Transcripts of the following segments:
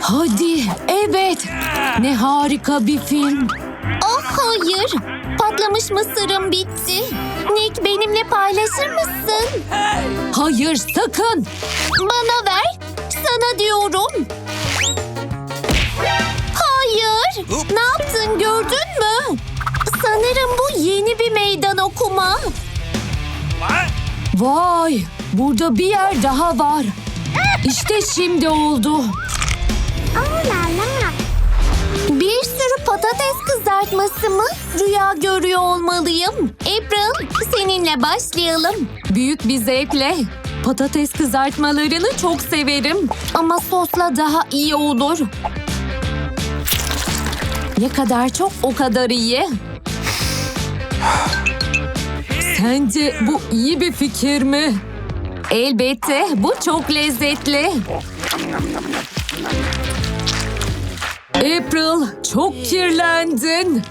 Hadi, evet. Ne harika bir film. Oh hayır. Patlamış mısırım bitti. Nick benimle paylaşır mısın? Hayır, sakın. Bana ver. Sana diyorum. Hayır. Ne yaptın gördün mü? Sanırım bu yeni bir meydan okuma. Vay, burada bir yer daha var. İşte şimdi oldu. Bir sürü patates kızartması mı? Rüya görüyor olmalıyım. April seninle başlayalım. Büyük bir zevkle. Patates kızartmalarını çok severim. Ama sosla daha iyi olur. Ne kadar çok o kadar iyi. Sence bu iyi bir fikir mi? Elbette bu çok lezzetli. April çok kirlendin.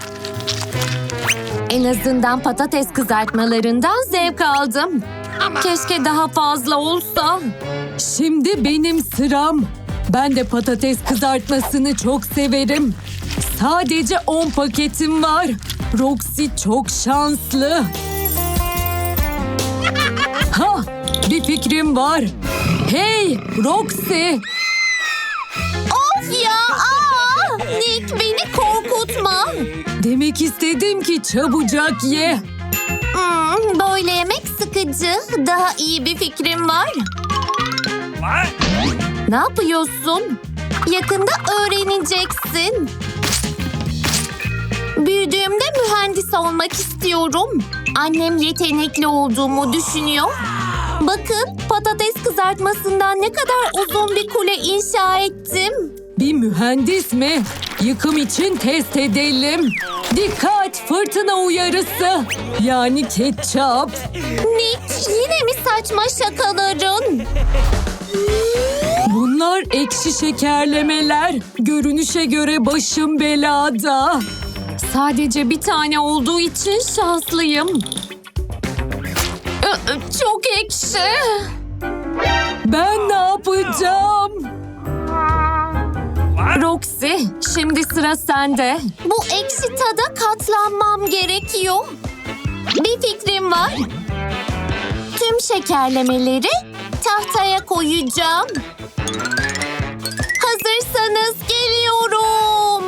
En azından patates kızartmalarından zevk aldım. Keşke daha fazla olsa. Şimdi benim sıram. Ben de patates kızartmasını çok severim. Sadece 10 paketim var. Roxy çok şanslı. Ha, bir fikrim var. Hey Roxy, Of ya! Nick beni korkutma. demek istedim ki çabucak ye. Hmm, böyle yemek sıkıcı. Daha iyi bir fikrim var. Ne yapıyorsun? Yakında öğreneceksin. Büyüdüğümde mühendis olmak istiyorum. Annem yetenekli olduğumu düşünüyor. Bakın patates kızartmasından ne kadar uzun bir kule inşa ettim. Bir mühendis mi? Yıkım için test edelim. Dikkat fırtına uyarısı. Yani ketçap. Nick yine mi saçma şakaların? Bunlar ekşi şekerlemeler. Görünüşe göre başım belada. Sadece bir tane olduğu için şanslıyım. Çok ekşi. Ben ne yapacağım? Roxy, şimdi sıra sende. Bu ekşi tada katlanmam gerekiyor. Bir fikrim var. Tüm şekerlemeleri tahtaya koyacağım. Hazırsanız geliyorum.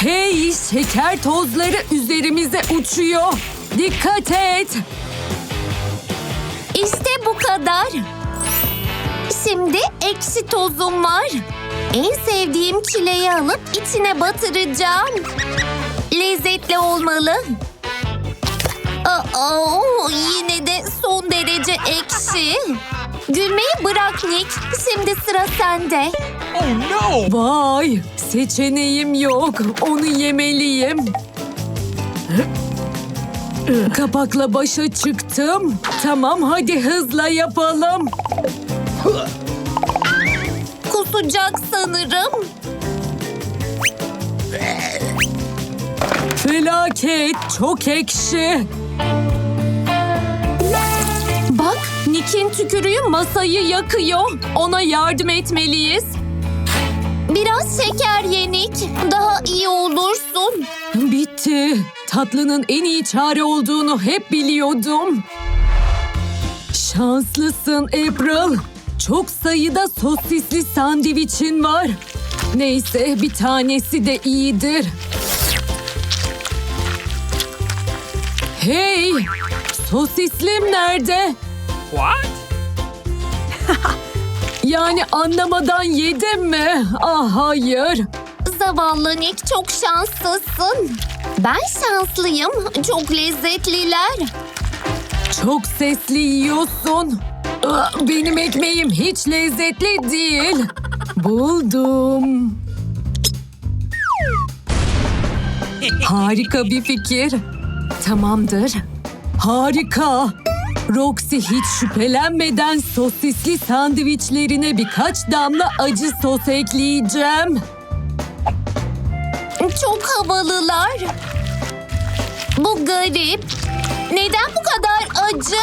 Hey, şeker tozları üzerimize uçuyor. Dikkat et. İşte bu kadar. Şimdi ekşi tozum var. En sevdiğim çileği alıp içine batıracağım. Lezzetli olmalı. Aa, yine de son derece ekşi. Gülmeyi bırak Nick. Şimdi sıra sende. Vay, seçeneğim yok. Onu yemeliyim. Kapakla başa çıktım. Tamam hadi hızla yapalım. Kusacak sanırım. Felaket, çok ekşi. Bak, Nick'in tükürüğü masayı yakıyor. Ona yardım etmeliyiz. Biraz şeker yenik. Daha iyi olursun. Bitti. Tatlının en iyi çare olduğunu hep biliyordum. Şanslısın April. Çok sayıda sosisli sandviçin var. Neyse bir tanesi de iyidir. Hey! Sosislim nerede? What? Yani anlamadan yedim mi? Ah hayır. Zavallı Nick çok şanslısın. Ben şanslıyım. Çok lezzetliler. Çok sesli yiyorsun. Benim ekmeğim hiç lezzetli değil. Buldum. Harika bir fikir. Tamamdır. Harika. Roxy hiç şüphelenmeden sosisli sandviçlerine birkaç damla acı sos ekleyeceğim. Çok havalılar. Bu garip. Neden bu kadar acı?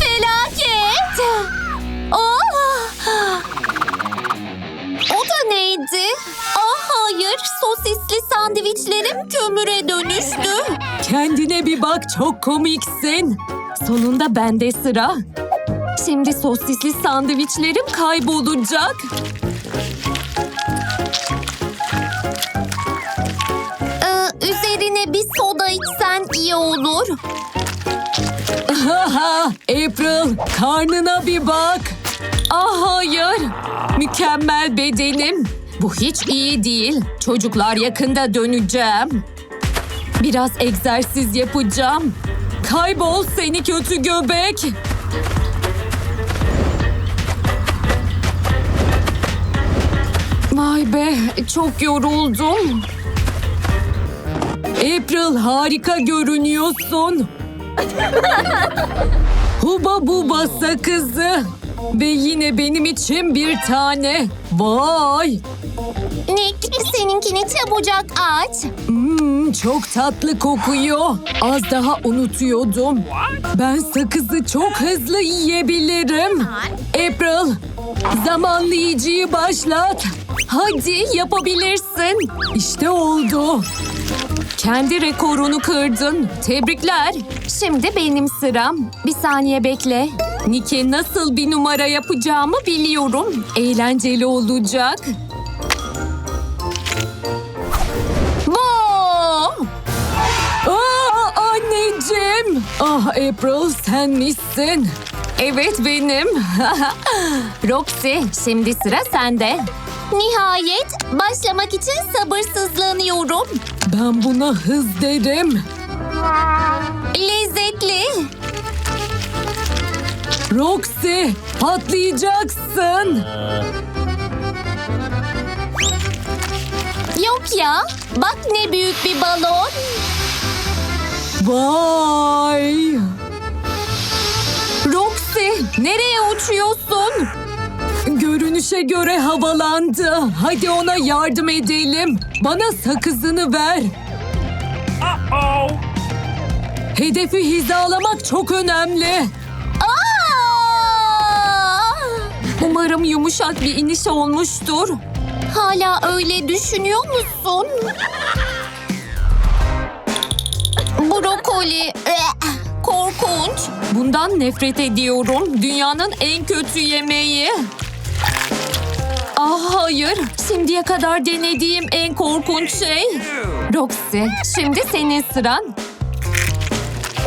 Felaket! Oh! O da neydi? Ah hayır, sosisli sandviçlerim kömüre dönüştü. Kendine bir bak, çok komiksin. Sonunda bende sıra. Şimdi sosisli sandviçlerim kaybolacak. Ee, üzerine bir soda içsen iyi olur. Haha, April karnına bir bak. Ah hayır. Mükemmel bedenim. Bu hiç iyi değil. Çocuklar yakında döneceğim. Biraz egzersiz yapacağım. Kaybol seni kötü göbek. Vay be çok yoruldum. April harika görünüyorsun. Huba buba sakızı. Ve yine benim için bir tane. Vay! Nick, seninkini çabucak aç. Hmm, çok tatlı kokuyor. Az daha unutuyordum. Ben sakızı çok hızlı yiyebilirim. April, zamanlayıcıyı başlat. Hadi yapabilirsin. İşte oldu. Kendi rekorunu kırdın. Tebrikler. Şimdi benim sıram. Bir saniye bekle. Nike nasıl bir numara yapacağımı biliyorum. Eğlenceli olacak. Bu. Aa, anneciğim. Ah April sen misin? Evet benim. Roxy şimdi sıra sende. Nihayet başlamak için sabırsızlanıyorum. Ben buna hız derim. Lezzetli. Roxy patlayacaksın. Yok ya. Bak ne büyük bir balon. Vay. Roxy nereye uçuyorsun? Görünüşe göre havalandı. Hadi ona yardım edelim. Bana sakızını ver. Hedefi hizalamak çok önemli. Aa! Umarım yumuşak bir iniş olmuştur. Hala öyle düşünüyor musun? Brokoli. Korkunç. Bundan nefret ediyorum. Dünyanın en kötü yemeği. Ah hayır. Şimdiye kadar denediğim en korkunç şey. Roxy, şimdi senin sıran.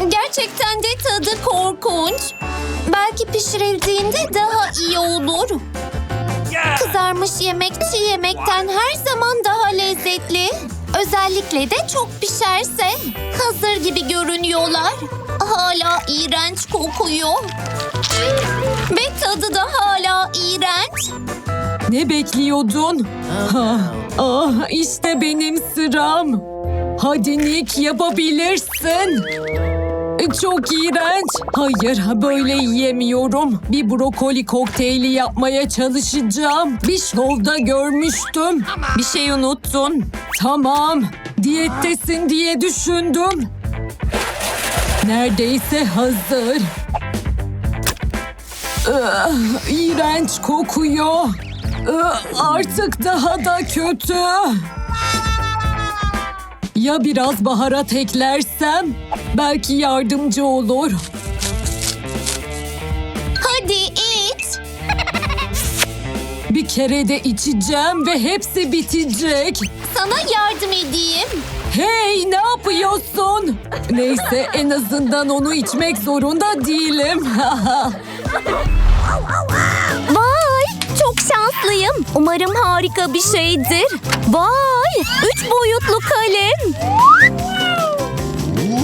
Gerçekten de tadı korkunç. Belki pişirildiğinde daha iyi olur. Kızarmış yemek çiğ yemekten her zaman daha lezzetli. Özellikle de çok pişerse. Hazır gibi görünüyorlar. Hala iğrenç kokuyor. Ve tadı da hala iğrenç. Ne bekliyordun? Ha, ah, işte benim sıram. Hadi Nick yapabilirsin. Çok iğrenç. Hayır böyle yiyemiyorum. Bir brokoli kokteyli yapmaya çalışacağım. Bir şovda görmüştüm. Bir şey unuttun. Tamam. Diyettesin diye düşündüm. Neredeyse hazır. Ah, İğrenç kokuyor. Ah, Artık daha da kötü. Ya biraz baharat eklersem? Belki yardımcı olur. Hadi iç. Bir kere de içeceğim ve hepsi bitecek. Sana yardım edeyim. Hey ne yapıyorsun? Neyse en azından onu içmek zorunda değilim. Vay çok şanslıyım. Umarım harika bir şeydir. Vay üç boyutlu kalem.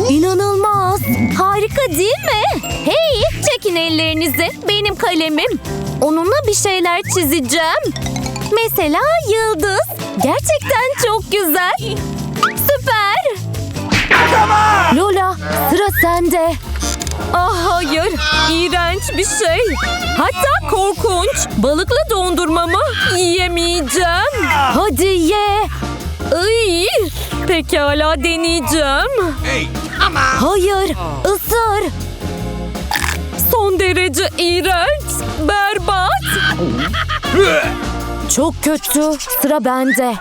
İnanılmaz. Harika değil mi? Hey çekin ellerinizi. Benim kalemim. Onunla bir şeyler çizeceğim. Mesela yıldız. Gerçekten çok güzel. Lola sıra sende. ah hayır, iğrenç bir şey. Hatta korkunç. Balıklı dondurmamı yiyemeyeceğim. Hadi ye. Ay, pekala deneyeceğim. Hayır ısır. Son derece iğrenç, berbat. Çok kötü. Sıra bende.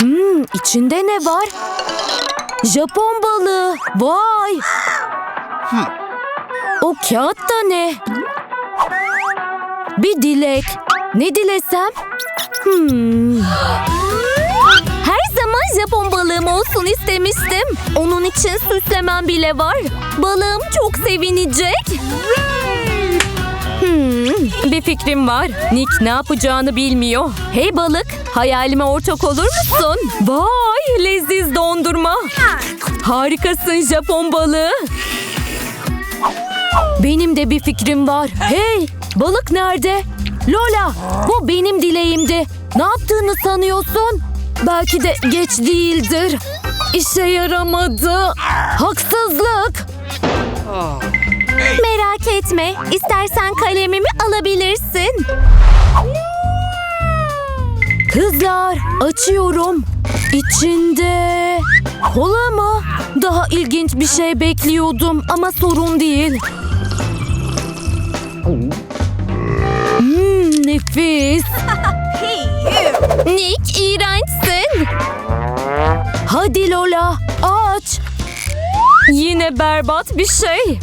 Hmm, içinde ne var? Japon balığı. Vay. O kağıt da ne? Bir dilek. Ne dilesem? Hmm. Her zaman Japon balığım olsun istemiştim. Onun için süslemem bile var. Balığım çok sevinecek. Hmm, bir fikrim var. Nick ne yapacağını bilmiyor. Hey balık, hayalime ortak olur musun? Vay, leziz dondurma. Harikasın Japon balığı. Benim de bir fikrim var. Hey, balık nerede? Lola, bu benim dileğimdi. Ne yaptığını sanıyorsun? Belki de geç değildir. İşe yaramadı. Haksızlık. Merak etme. İstersen kalemimi alabilirsin. Kızlar açıyorum. İçinde kola mı? Daha ilginç bir şey bekliyordum ama sorun değil. Hmm, nefis. Nick iğrençsin. Hadi Lola aç. Yine berbat bir şey.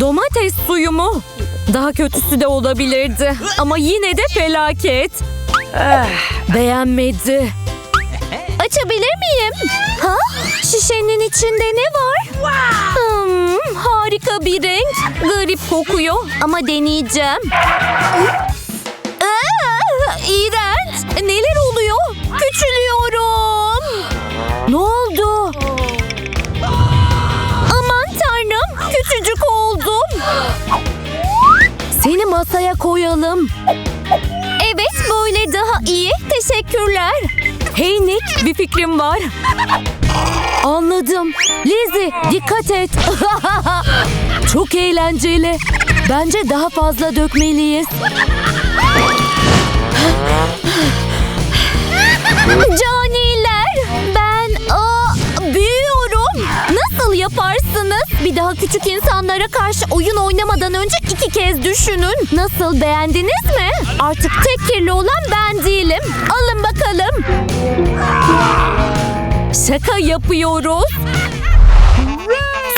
Domates suyu mu? Daha kötüsü de olabilirdi. Ama yine de felaket. Eh, beğenmedi. Miyim? Ha? Şişenin içinde ne var? Hmm, harika bir renk. Garip kokuyor ama deneyeceğim. Aa, iğrenç. Neler oluyor? Küçülüyorum. Ne oldu? Aman tanrım küçücük oldum. Seni masaya koyalım. Evet böyle daha iyi. Teşekkürler. Hey Nick, bir fikrim var. Anladım. Lizzie, dikkat et. Çok eğlenceli. Bence daha fazla dökmeliyiz. Caniler ben aa, büyüyorum. Nasıl yaparsınız? Bir daha küçük insanlara karşı oyun oynamadan önce iki kez düşünün. Nasıl beğendiniz mi? Artık tek kirli olan ben değilim. Alın bakalım. Şaka yapıyoruz.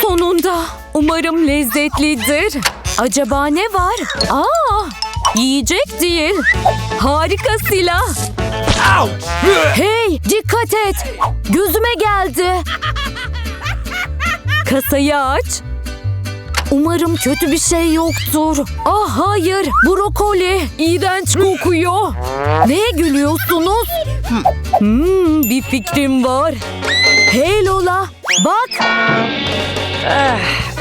Sonunda. Umarım lezzetlidir. Acaba ne var? Aa, yiyecek değil. Harika silah. Hey, dikkat et. Gözüme geldi. Kasayı aç. Umarım kötü bir şey yoktur. Ah hayır, brokoli. İğrenç kokuyor. Neye gülüyorsunuz? Hmm, bir fikrim var. Hey Lola, bak.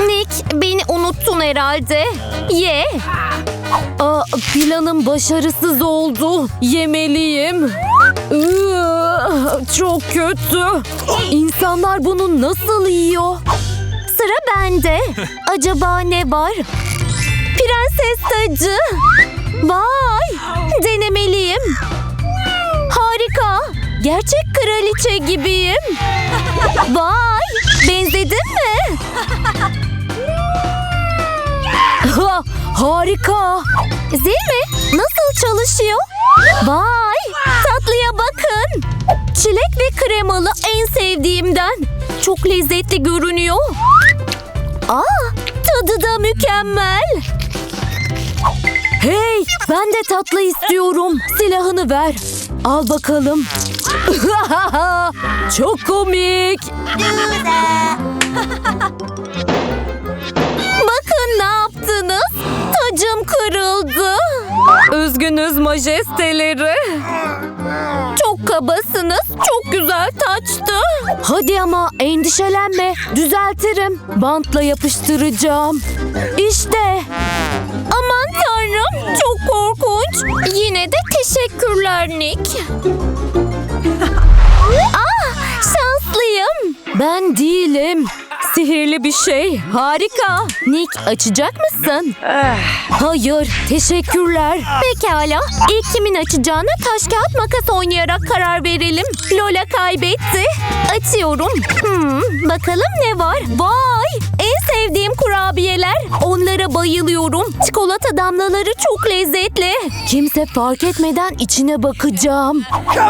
Nick beni unuttun herhalde. Ye. Aa, planım başarısız oldu. Yemeliyim. Iı, çok kötü. İnsanlar bunu nasıl yiyor? Sıra bende. Acaba ne var? Prenses tacı. Vay! Denemeliyim. Harika. Gerçek kraliçe gibiyim. Vay! Benzedim mi? Ha, harika. Zil mi? Nasıl çalışıyor? Vay! Tatlıya bakın. Çilek ve kremalı en sevdiğimden. Çok lezzetli görünüyor. Aa, tadı da mükemmel. Hey, ben de tatlı istiyorum. Silahını ver. Al bakalım. çok komik. Bakın ne yaptınız? Tacım kırıldı. Üzgünüz majesteleri. Çok kabasınız. Çok güzel taçtı. Hadi ama endişelenme. Düzeltirim. Bantla yapıştıracağım. İşte. Aman tanrım çok korkunç. Yine de teşekkürler Nick. ah şanslıyım. Ben değilim. Sihirli bir şey. Harika. Nick açacak mısın? Hayır. Teşekkürler. Pekala. İlk kimin açacağına taş kağıt makas oynayarak karar verelim. Lola kaybetti. Açıyorum. Hmm, bakalım ne var? Vay! En sevdiğim kurabiyeler. Onlara bayılıyorum. Çikolata damlaları çok lezzetli. Kimse fark etmeden içine bakacağım.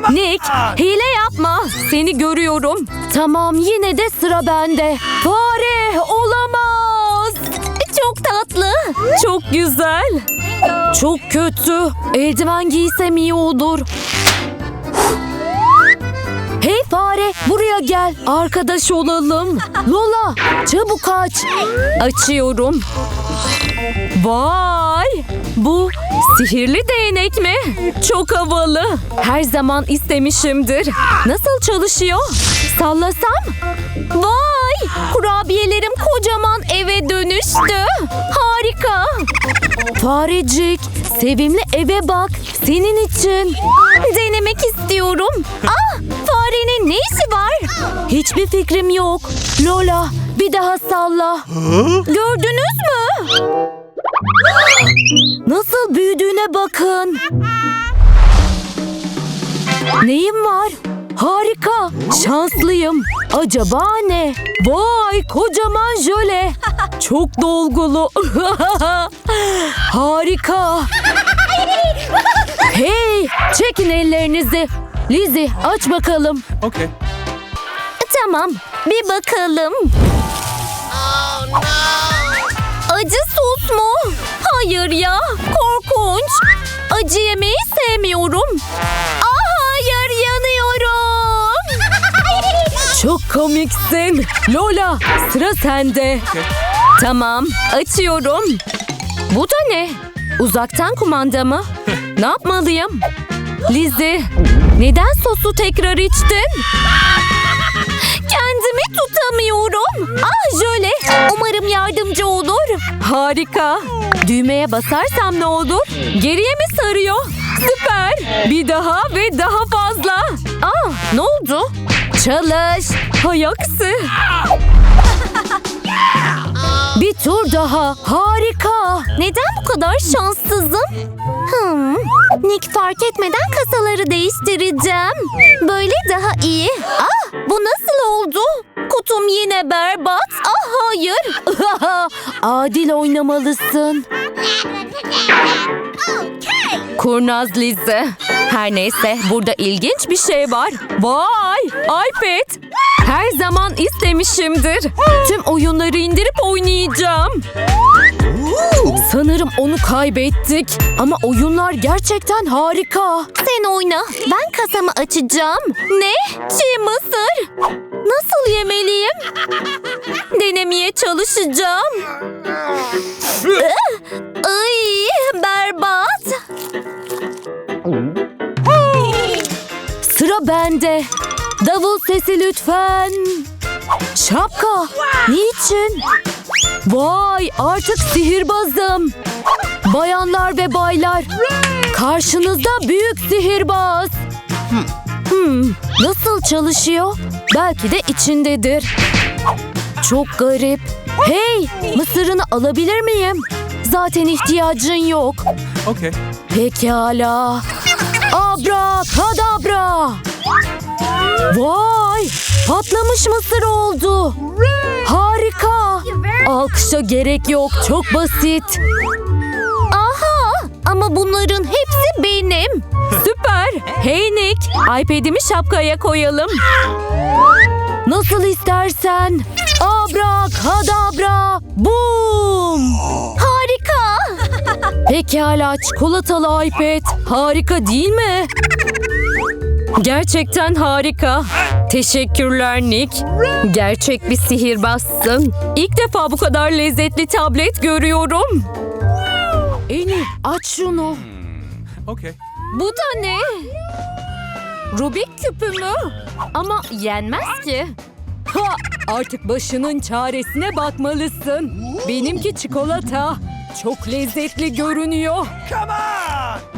Nick, hile yapma. Seni görüyorum. Tamam, yine de sıra bende. Fare olamaz. Çok tatlı. Çok güzel. Çok kötü. Eldiven giysem iyi olur. Hey fare buraya gel. Arkadaş olalım. Lola çabuk aç. Açıyorum. Vay! Bu sihirli değnek mi? Çok havalı. Her zaman istemişimdir. Nasıl çalışıyor? Sallasam? Vay! Kurabiyelerim kocaman eve dönüştü. Harika. Farecik, sevimli eve bak. Senin için. Denemek istiyorum. Ah! Farenin ne işi var? Hiçbir fikrim yok. Lola, bir daha salla. Gördünüz mü? Nasıl büyüdüğüne bakın. Neyim var? Harika. Şanslıyım. Acaba ne? Vay kocaman jöle. Çok dolgulu. Harika. Hey çekin ellerinizi. Lizzie aç bakalım. Okay. Tamam bir bakalım. Acı sos mu? Hayır ya korkunç. Acı yemeyi sevmiyorum. Ah hayır yanıyorum. Çok komiksin. Lola sıra sende. Tamam açıyorum. Bu da ne? Uzaktan kumanda mı? ne yapmalıyım? Lizzie neden sosu tekrar içtin? Kendimi tutamıyorum. Ah Jöle, umarım yardımcı olur. Harika. Düğmeye basarsam ne olur? Geriye mi sarıyor? Süper. Bir daha ve daha fazla. Ah, ne oldu? Çalış. Hay aksi. Daha. Harika. Neden bu kadar şanssızım? Hmm. Nick fark etmeden kasaları değiştireceğim. Böyle daha iyi. Ah, bu nasıl oldu? Kutum yine berbat. Ah hayır. Adil oynamalısın. Kurnaz Lizzie. Her neyse burada ilginç bir şey var. Vay iPad. Her zaman istemişimdir. Tüm oyunları indirip oynayacağım. Sanırım onu kaybettik. Ama oyunlar gerçekten harika. Sen oyna. Ben kasamı açacağım. Ne? Çiğ mısır. Nasıl yemeliyim? Denemeye çalışacağım. Ay, berbat. Sıra bende. Davul sesi lütfen. Şapka. Niçin? Vay artık sihirbazım. Bayanlar ve baylar. Karşınızda büyük sihirbaz. Hmm, nasıl çalışıyor? Belki de içindedir. Çok garip. Hey, mısırını alabilir miyim? Zaten ihtiyacın yok. Okay. Pekala. Abra kadabra. Vay! Patlamış mısır oldu. Harika. Alkışa gerek yok. Çok basit. Aha! Ama bunların hepsi benim. Süper. Hey Nick, iPad'imi şapkaya koyalım. Nasıl istersen. Abra kadabra. Boom! Harika. Pekala çikolatalı iPad. Harika değil mi? Gerçekten harika. Teşekkürler Nick. Gerçek bir sihirbazsın. İlk defa bu kadar lezzetli tablet görüyorum. Eni aç şunu. Okay. Bu da ne? Rubik küpü mü? Ama yenmez ki. Ha, artık başının çaresine bakmalısın. Benimki çikolata. Çok lezzetli görünüyor.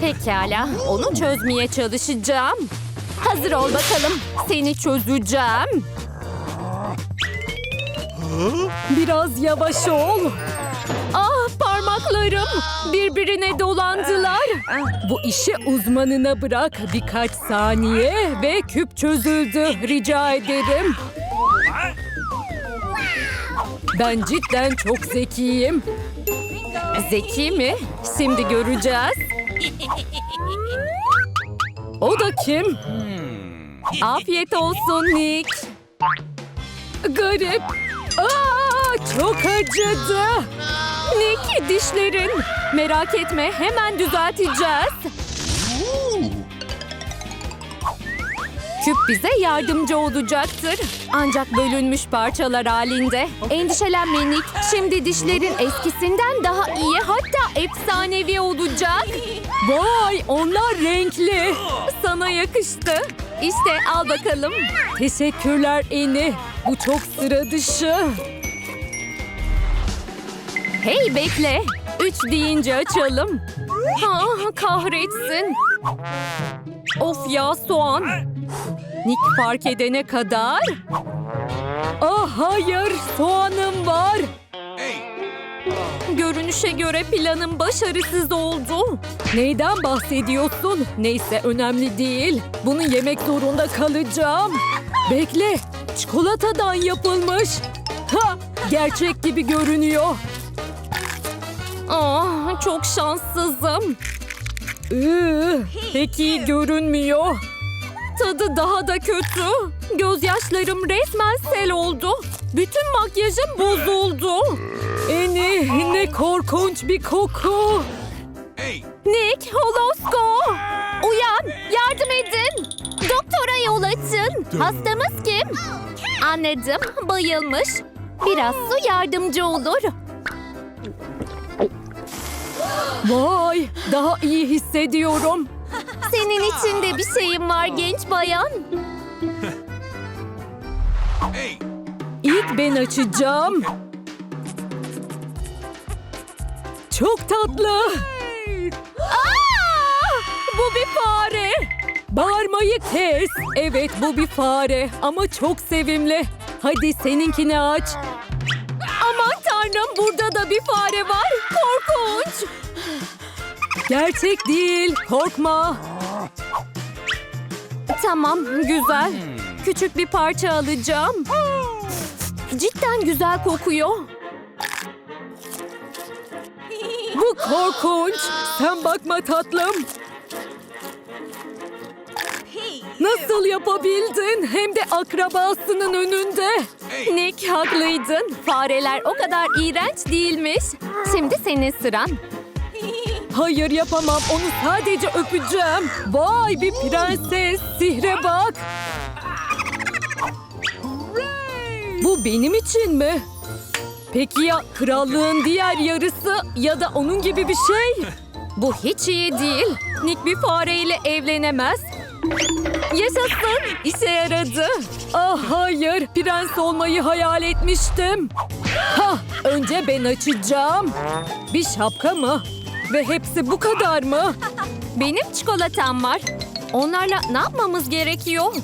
Pekala, onu çözmeye çalışacağım. Hazır ol bakalım. Seni çözeceğim. Biraz yavaş ol. Ah parmaklarım birbirine dolandılar. Bu işi uzmanına bırak. Birkaç saniye ve küp çözüldü. Rica ederim. Ben cidden çok zekiyim. Zeki mi? Şimdi göreceğiz. O da kim? Afiyet olsun Nick. Garip. Aa, çok acıdı. Nick dişlerin. Merak etme hemen düzelteceğiz. Küp bize yardımcı olacaktır. Ancak bölünmüş parçalar halinde. Endişelenme Nick. Şimdi dişlerin eskisinden daha iyi hatta efsanevi olacak. Vay onlar renkli. Sana yakıştı. İşte al bakalım. Teşekkürler Eni. Bu çok sıra dışı. Hey bekle. Üç deyince açalım. Ha, kahretsin. Of ya soğan. Nick fark edene kadar. Ah hayır soğanım var. Görünüşe göre planım başarısız oldu. Neyden bahsediyorsun? Neyse önemli değil. Bunu yemek zorunda kalacağım. Bekle. Çikolatadan yapılmış. Ha, gerçek gibi görünüyor. Ah, çok şanssızım. Iı, pek iyi görünmüyor. Tadı daha da kötü. Gözyaşlarım resmen sel oldu. Bütün makyajım bozuldu. Eni ne korkunç bir koku. Nick, Holosko! Uyan, yardım edin. Doktora yol açın. Hastamız kim? Anladım, bayılmış. Biraz su yardımcı olur. Vay daha iyi hissediyorum. Senin için de bir şeyim var genç bayan. Hey! İlk ben açacağım. Çok tatlı. Aa! Bu bir fare. Bağırmayı kes. Evet bu bir fare ama çok sevimli. Hadi seninkini aç. Aman tanrım burada da bir fare var. Korkunç. Gerçek değil. Korkma. Tamam güzel. Küçük bir parça alacağım. Cidden güzel kokuyor. Bu korkunç. Sen bakma tatlım. Nasıl yapabildin? Hem de akrabasının önünde. Nick haklıydın. Fareler o kadar iğrenç değilmiş. Şimdi senin sıran. Hayır yapamam. Onu sadece öpeceğim. Vay bir prenses. Sihre bak. Bu benim için mi? Peki ya krallığın diğer yarısı ya da onun gibi bir şey? Bu hiç iyi değil. Nick bir fareyle evlenemez. Yaşasın, işe yaradı. Ah hayır, prens olmayı hayal etmiştim. Ha, önce ben açacağım. Bir şapka mı? Ve hepsi bu kadar mı? Benim çikolatam var. Onlarla ne yapmamız gerekiyor?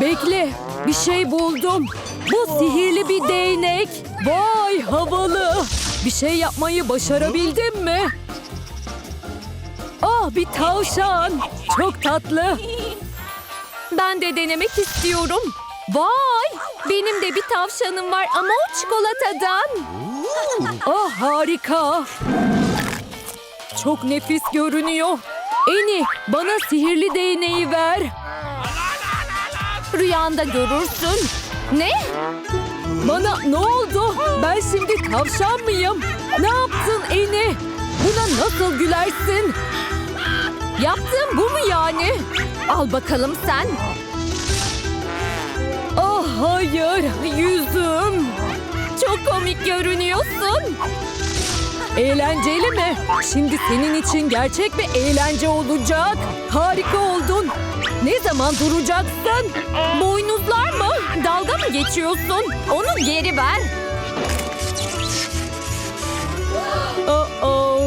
Bekle, bir şey buldum. Bu sihirli bir değnek. Vay havalı. Bir şey yapmayı başarabildin mi? Ah bir tavşan. Çok tatlı. Ben de denemek istiyorum. Vay! Benim de bir tavşanım var ama o çikolatadan. Ah harika. Çok nefis görünüyor. Eni bana sihirli değneği ver. Rüyanda görürsün. Ne? Bana ne oldu? Ben şimdi tavşan mıyım? Ne yaptın Eni? Buna nasıl gülersin? Yaptığın bu mu yani? Al bakalım sen. Ah hayır, yüzüm. Çok komik görünüyorsun. Eğlenceli mi? Şimdi senin için gerçek bir eğlence olacak. Harika oldun. Ne zaman duracaksın? Boynuzlar mı? Dalga mı geçiyorsun? Onu geri ver. Uh-oh.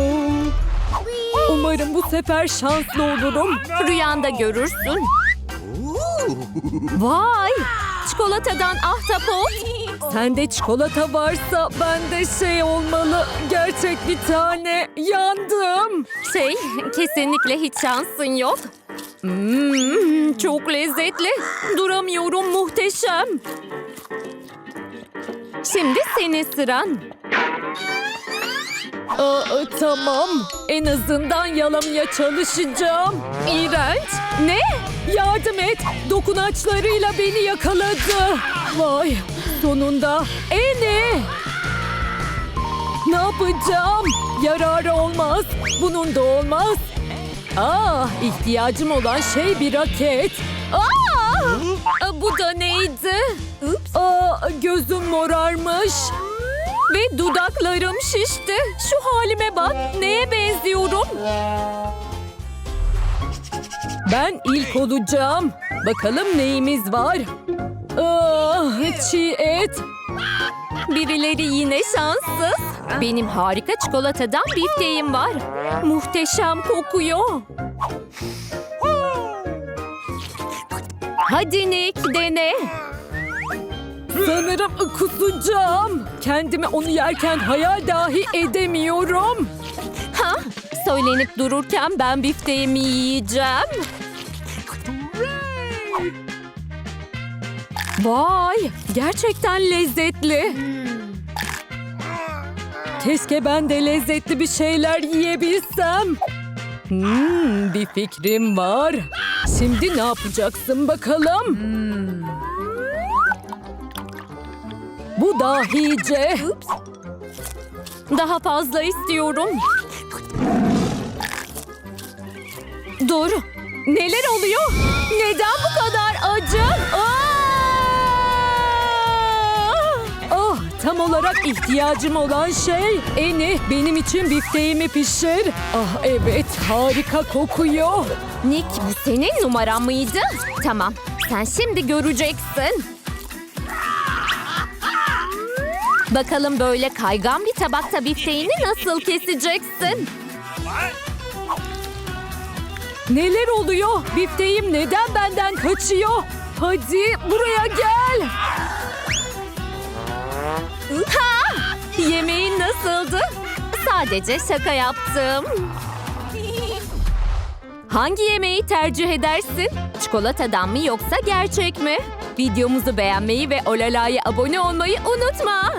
Umarım bu sefer şanslı olurum. Rüyanda görürsün. Vay! Çikolatadan ahtapot. Sende çikolata varsa bende şey olmalı. Gerçek bir tane. Yandım. Şey, kesinlikle hiç şansın yok. Hmm, çok lezzetli. Duramıyorum muhteşem. Şimdi senin sıran. Aa, tamam. En azından yalamaya çalışacağım. İğrenç. Ne? Yardım et. Dokunaçlarıyla beni yakaladı. Vay. Sonunda. Eni. Ne yapacağım? Yararı olmaz. Bunun da olmaz. Aa, ihtiyacım olan şey bir raket. Aa! Aa, bu da neydi? Aa, gözüm morarmış. Ve dudaklarım şişti. Şu halime bak. Neye benziyorum? Ben ilk olacağım. Bakalım neyimiz var? Ah, çiğ et. Birileri yine şanssız. Benim harika çikolatadan bifteğim var. Muhteşem kokuyor. Hadi Nick dene. Sanırım kusacağım. Kendimi onu yerken hayal dahi edemiyorum. Ha? Söylenip dururken ben bifteğimi yiyeceğim. Vay, gerçekten lezzetli. Keşke ben de lezzetli bir şeyler yiyebilsem. Hmm, bir fikrim var. Şimdi ne yapacaksın bakalım? Bu dahice. Daha fazla istiyorum. Dur. Neler oluyor? Neden olarak ihtiyacım olan şey. Eni, benim için bifteğimi pişir. Ah evet, harika kokuyor. Nick, bu senin numaran mıydı? Tamam, sen şimdi göreceksin. Bakalım böyle kaygan bir tabakta bifteğini nasıl keseceksin? Neler oluyor? Bifteğim neden benden kaçıyor? Hadi buraya gel. Ha! Yemeğin nasıldı? Sadece şaka yaptım. Hangi yemeği tercih edersin? Çikolatadan mı yoksa gerçek mi? Videomuzu beğenmeyi ve Olala'ya abone olmayı unutma.